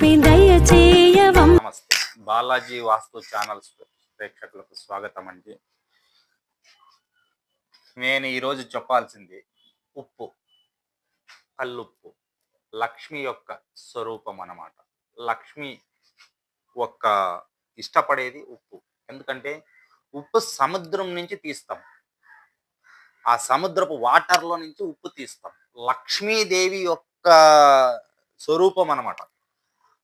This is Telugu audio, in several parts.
లక్ష్మి దయచేయవం నమస్తే. బాలాజీ వాస్తు ఛానల్స్ ప్రేక్షకులకు స్వాగతం అండి. నేను ఈరోజు చెప్పాల్సింది ఉప్పు కల్లుప్పు లక్ష్మి యొక్క స్వరూపం అన్నమాట. లక్ష్మి ఒక్క ఇష్టపడేది ఉప్పు. ఎందుకంటే ఉప్పు సముద్రం నుంచి తీస్తాం. ఆ సముద్రపు వాటర్లో నుంచి ఉప్పు తీస్తాం. లక్ష్మీదేవి యొక్క స్వరూపం అన్నమాట.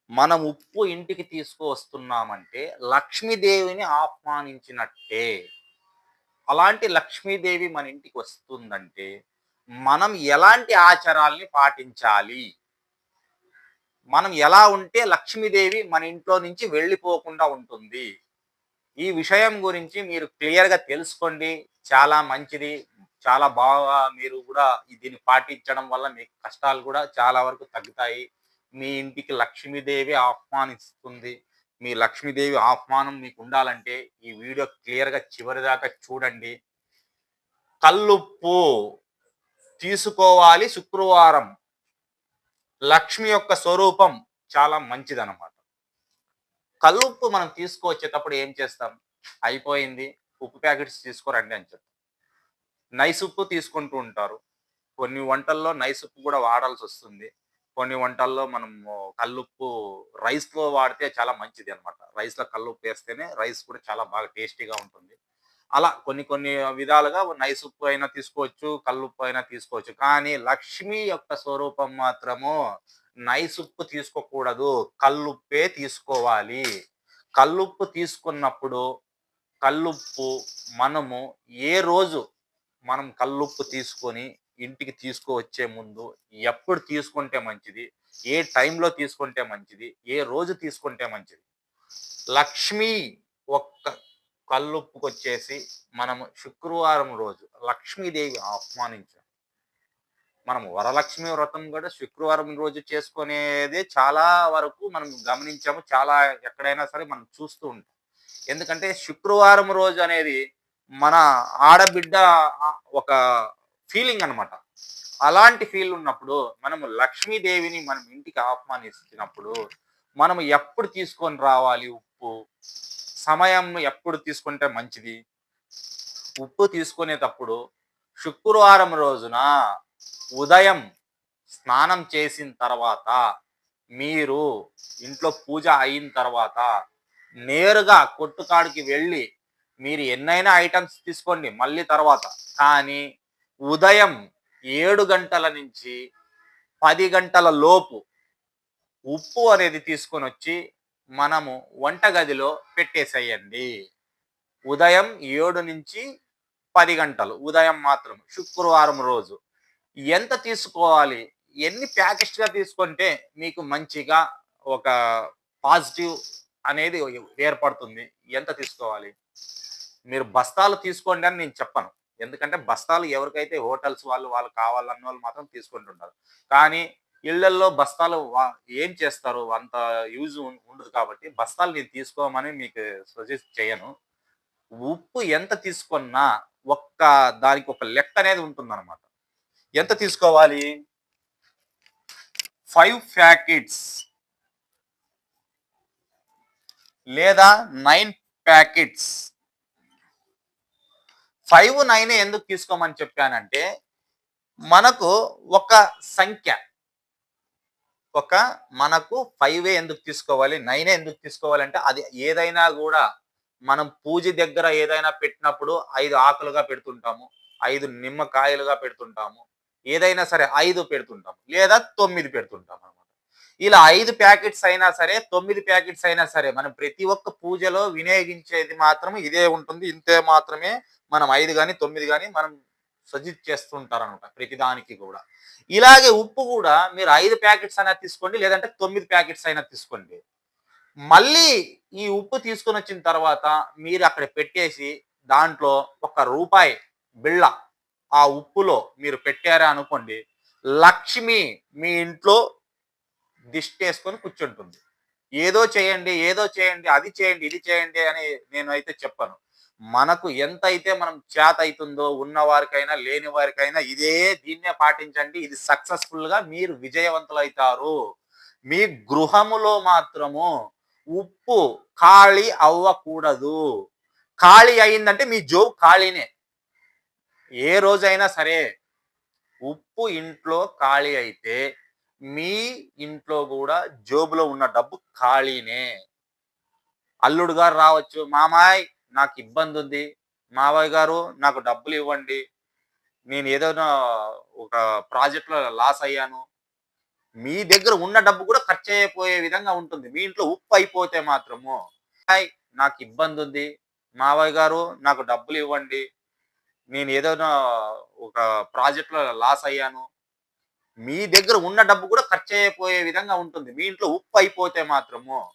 మనం ఉప్పు ఇంటికి తీసుకువస్తున్నామంటే లక్ష్మీదేవిని ఆహ్వానించినట్టే. అలాంటి లక్ష్మీదేవి మన ఇంటికి వస్తుందంటే మనం ఎలాంటి ఆచారాల్ని పాటించాలి? మనం ఎలా ఉంటే లక్ష్మీదేవి మన ఇంట్లో నుంచి వెళ్ళిపోకుండా ఉంటుంది? ఈ విషయం గురించి మీరు క్లియర్గా తెలుసుకోండి. చాలా మంచిది. చాలా బాగా మీరు కూడా దీన్ని పాటించడం వల్ల మీకు కష్టాలు కూడా చాలా వరకు తగ్గుతాయి. మీ ఇంటికి లక్ష్మీదేవి ఆహ్వానిస్తుంది. మీ లక్ష్మీదేవి ఆహ్వానం మీకు ఉండాలంటే ఈ వీడియో క్లియర్గా చివరి దాకా చూడండి. కల్లుప్పు తీసుకోవాలి శుక్రవారం. లక్ష్మి యొక్క స్వరూపం చాలా మంచిదన్నమాట. కల్లుప్పు మనం తీసుకువచ్చేటప్పుడు ఏం చేస్తాం? అయిపోయింది. ఉప్పు ప్యాకెట్స్ తీసుకోరండి అని చెప్తాం. నైస్ ఉప్పు తీసుకుంటూ ఉంటారు. కొన్ని వంటల్లో నైస్ ఉప్పు కూడా వాడాల్సి వస్తుంది. కొన్ని వంటల్లో మనం కల్లుప్పు రైస్లో వాడితే చాలా మంచిది అనమాట రైస్లో కల్లుప్పు వేస్తేనే రైస్ కూడా చాలా బాగా టేస్టీగా ఉంటుంది. అలా కొన్ని కొన్ని విధాలుగా నైస్ ఉప్పు అయినా తీసుకోవచ్చు కల్లుప్పు అయినా తీసుకోవచ్చు. కానీ లక్ష్మి యొక్క స్వరూపం మాత్రము నైస్ ఉప్పు తీసుకోకూడదు. కల్లుప్పే తీసుకోవాలి. కల్లుప్పు తీసుకున్నప్పుడు కల్లుప్పు మనము ఏ రోజు మనం కల్లుప్పు తీసుకొని ఇంటికి తీసుకువచ్చే ముందు ఎప్పుడు తీసుకుంటే మంచిది? ఏ టైంలో తీసుకుంటే మంచిది? ఏ రోజు తీసుకుంటే మంచిది? లక్ష్మి ఒక్క కల్లుప్పుకు వచ్చేసి మనము శుక్రవారం రోజు లక్ష్మీదేవి ఆహ్వానించాం. మనం వరలక్ష్మి వ్రతం కూడా శుక్రవారం రోజు చేసుకునేదే చాలా వరకు మనం గమనించాము. చాలా ఎక్కడైనా సరే మనం చూస్తూ ఉంటాం. ఎందుకంటే శుక్రవారం రోజు అనేది మన ఆడబిడ్డ ఒక ఫీలింగ్ అనమాట అలాంటి ఫీల్ ఉన్నప్పుడు మనము లక్ష్మీదేవిని మనం ఇంటికి ఆహ్వానిస్తున్నప్పుడు మనం ఎప్పుడు తీసుకొని రావాలి ఉప్పు? సమయం ఎప్పుడు తీసుకుంటే మంచిది? ఉప్పు తీసుకునేటప్పుడు శుక్రవారం రోజున ఉదయం స్నానం చేసిన తర్వాత మీరు ఇంట్లో పూజ అయిన తర్వాత నేరుగా కొట్టుకాడికి వెళ్ళి మీరు ఎన్నైనా ఐటమ్స్ తీసుకోండి మళ్ళీ తర్వాత. కానీ ఉదయం ఏడు గంటల నుంచి పది గంటల లోపు ఉప్పు అనేది తీసుకొని వచ్చి మనము వంటగదిలో పెట్టేసేయండి. ఉదయం ఏడు నుంచి పది గంటలు ఉదయం మాత్రం శుక్రవారం రోజు. ఎంత తీసుకోవాలి ఎన్ని ప్యాకెట్స్గా తీసుకుంటే మీకు మంచిగా ఒక పాజిటివ్ అనేది ఏర్పడుతుంది ఎంత తీసుకోవాలి? మీరు బస్తాలు తీసుకోండి అని నేను చెప్పను. ఎందుకంటే బస్తాలు ఎవరికైతే హోటల్స్ వాళ్ళు వాళ్ళు కావాలన్న వాళ్ళు మాత్రం తీసుకుంటుంటారు. కానీ ఇళ్ళల్లో బస్తాలు వా- ఏం చేస్తారు? అంత యూజ్ ఉండదు కాబట్టి బస్తాలు నేను తీసుకోమని మీకు సజెస్ట్ చేయను. ఉప్పు ఎంత తీసుకున్నా ఒక్క దానికి ఒక లెక్క అనేది ఉంటుందన్నమాట. ఎంత తీసుకోవాలి? ఫైవ్ ప్యాకెట్స్ లేదా నైన్ ప్యాకెట్స్ ఫైవ్ నైన్ ఎందుకు తీసుకోమని చెప్పానంటే మనకు ఒక సంఖ్య. ఒక మనకు ఫైవ్ ఎందుకు తీసుకోవాలి? నైన్ ఎందుకు తీసుకోవాలంటే అది ఏదైనా కూడా మనం పూజ దగ్గర ఏదైనా పెట్టినప్పుడు ఐదు ఆకులుగా పెడుతుంటాము ఐదు నిమ్మకాయలుగా పెడుతుంటాము ఏదైనా సరే ఐదు పెడుతుంటాము లేదా తొమ్మిది పెడుతుంటాము. ఇలా ఐదు ప్యాకెట్స్ అయినా సరే తొమ్మిది ప్యాకెట్స్ అయినా సరే మనం ప్రతి ఒక్క పూజలో వినియోగించేది మాత్రం ఇదే ఉంటుంది. ఇంతే మాత్రమే మనం ఐదు కానీ తొమ్మిది కానీ మనం సజెస్ట్ చేస్తుంటారు అనమాట ప్రతిదానికి కూడా. ఇలాగే ఉప్పు కూడా మీరు ఐదు ప్యాకెట్స్ అయినా తీసుకోండి లేదంటే తొమ్మిది ప్యాకెట్స్ అయినా తీసుకోండి. మళ్ళీ ఈ ఉప్పు తీసుకొని వచ్చిన తర్వాత మీరు అక్కడ పెట్టేసి దాంట్లో ఒక రూపాయి బిళ్ళ ఆ ఉప్పులో మీరు పెట్టారా అనుకోండి లక్ష్మి మీ ఇంట్లో దిష్టి వేసుకొని కూర్చుంటుంది. ఏదో చేయండి ఏదో చేయండి అది చేయండి ఇది చేయండి అని నేను అయితే చెప్పను. మనకు ఎంత అయితే మనం చేత అవుతుందో ఉన్న వారికైనా లేని వారికైనా ఇదే దీన్నే పాటించండి. ఇది సక్సెస్ఫుల్గా మీరు విజయవంతులు అవుతారు మీ గృహములో మాత్రము ఉప్పు ఖాళీ అవ్వకూడదు. ఖాళీ అయిందంటే మీ జోబు ఖాళీనే. ఏ రోజైనా సరే ఉప్పు ఇంట్లో ఖాళీ అయితే మీ ఇంట్లో కూడా జోబులో ఉన్న డబ్బు ఖాళీనే. అల్లుడు గారు రావచ్చు మామాయ్ నాకు ఇబ్బంది ఉంది మావయ్య గారు నాకు డబ్బులు ఇవ్వండి. నేను ఏదైనా ఒక ప్రాజెక్ట్లో లాస్ అయ్యాను. మీ దగ్గర ఉన్న డబ్బు కూడా ఖర్చు అయిపోయే విధంగా ఉంటుంది. మీ ఇంట్లో ఉప్పు అయిపోతే మాత్రము. నాకు ఇబ్బంది ఉంది మావయ్య గారు నాకు డబ్బులు ఇవ్వండి. నేను ఏదైనా ఒక ప్రాజెక్ట్లో లాస్ అయ్యాను. మీ దగ్గర ఉన్న డబ్బు కూడా ఖర్చు అయిపోయే విధంగా ఉంటుంది. మీ ఇంట్లో ఉప్పు అయిపోతే మాత్రము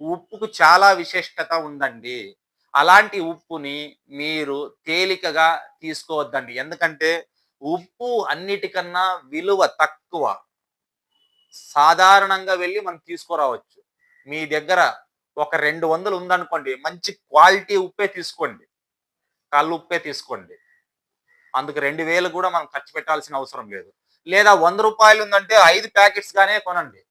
ఉప్పుకు చాలా విశిష్టత ఉందండి. అలాంటి ఉప్పుని మీరు తేలికగా తీసుకోవద్దండి. ఎందుకంటే ఉప్పు అన్నిటికన్నా విలువ తక్కువ. సాధారణంగా వెళ్ళి మనం తీసుకురావచ్చు. మీ దగ్గర ఒక రెండు వందలు ఉందనుకోండి మంచి క్వాలిటీ ఉప్పే తీసుకోండి. కళ్ళు ఉప్పే తీసుకోండి. అందుకు రెండు వేలు కూడా మనం ఖర్చు పెట్టాల్సిన అవసరం లేదు. లేదా వంద రూపాయలు ఉందంటే ఐదు ప్యాకెట్స్ గానే కొనండి.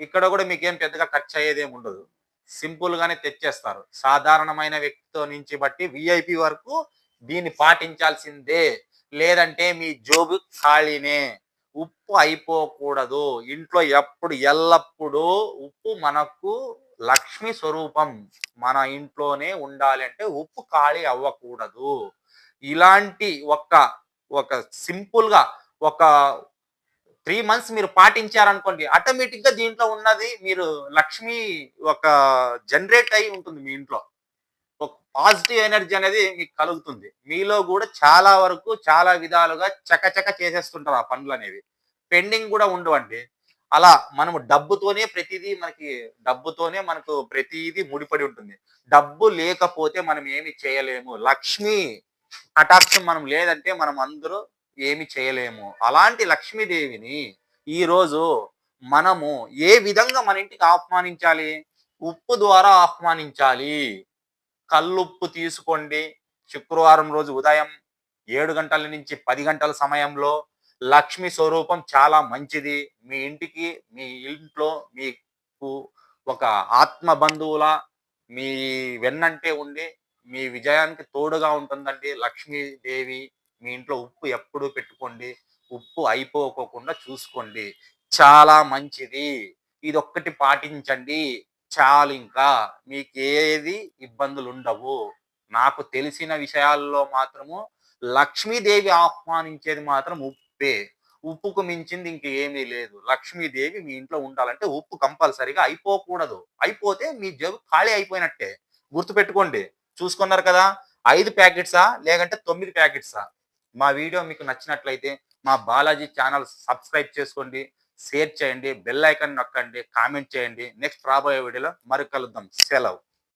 ఇక్కడ కూడా మీకేం పెద్దగా ఖర్చు అయ్యేది ఏమి ఉండదు. సింపుల్ గానే తెచ్చేస్తారు. సాధారణమైన వ్యక్తితో నుంచి బట్టి విఐపి వరకు దీన్ని పాటించాల్సిందే. లేదంటే మీ జోబు ఖాళీనే. ఉప్పు అయిపోకూడదు. ఇంట్లో ఎప్పుడు ఎల్లప్పుడూ ఉప్పు మనకు లక్ష్మి స్వరూపం. మన ఇంట్లోనే ఉండాలి అంటే ఉప్పు ఖాళీ అవ్వకూడదు. ఇలాంటి ఒక ఒక సింపుల్గా ఒక త్రీ మంత్స్ మీరు పాటించారనుకోండి ఆటోమేటిక్గా దీంట్లో ఉన్నది మీరు లక్ష్మి ఒక జనరేట్ అయి ఉంటుంది మీ ఇంట్లో. ఒక పాజిటివ్ ఎనర్జీ అనేది మీకు కలుగుతుంది. మీలో కూడా చాలా వరకు చాలా విధాలుగా చకచక చేసేస్తుంటారు ఆ పనులు అనేవి. పెండింగ్ కూడా ఉండవండి. అలా మనము డబ్బుతోనే ప్రతిదీ మనకి డబ్బుతోనే మనకు ప్రతిదీ ముడిపడి ఉంటుంది. డబ్బు లేకపోతే మనం ఏమి చేయలేము. లక్ష్మి కటాక్షం మనం లేదంటే మనం అందరూ ఏమి చేయలేము. అలాంటి లక్ష్మీదేవిని ఈరోజు మనము ఏ విధంగా మన ఇంటికి ఆహ్వానించాలి? ఉప్పు ద్వారా ఆహ్వానించాలి. కల్లుప్పు తీసుకోండి. శుక్రవారం రోజు ఉదయం ఏడు గంటల నుంచి పది గంటల సమయంలో లక్ష్మి స్వరూపం చాలా మంచిది. మీ ఇంటికి మీ ఇంట్లో మీకు ఒక ఆత్మ బంధువుల మీ వెన్నంటే ఉండి మీ విజయానికి తోడుగా ఉంటుందండి లక్ష్మీదేవి. మీ ఇంట్లో ఉప్పు ఎప్పుడూ పెట్టుకోండి. ఉప్పు అయిపోకోకుండా చూసుకోండి. చాలా మంచిది. ఇది ఒక్కటి పాటించండి. చాలు ఇంకా. మీకు ఏది ఇబ్బందులు ఉండవు నాకు తెలిసిన విషయాల్లో మాత్రము లక్ష్మీదేవి ఆహ్వానించేది మాత్రం ఉప్పే. ఉప్పుకు మించింది ఇంక ఏమీ లేదు. లక్ష్మీదేవి మీ ఇంట్లో ఉండాలంటే ఉప్పు కంపల్సరిగా అయిపోకూడదు. అయిపోతే మీ జబ్బు ఖాళీ అయిపోయినట్టే. గుర్తుపెట్టుకోండి. చూసుకున్నారు కదా? ఐదు ప్యాకెట్సా? లేకంటే తొమ్మిది ప్యాకెట్సా? మా వీడియో మీకు నచ్చినట్లయితే మా బాలాజీ ఛానల్ సబ్స్క్రైబ్ చేసుకోండి షేర్ చేయండి బెల్ ఐకాన్ నొక్కండి కామెంట్ చేయండి. నెక్స్ట్ రాబోయే వీడియోలో మరి కలుద్దాం. సెలవు.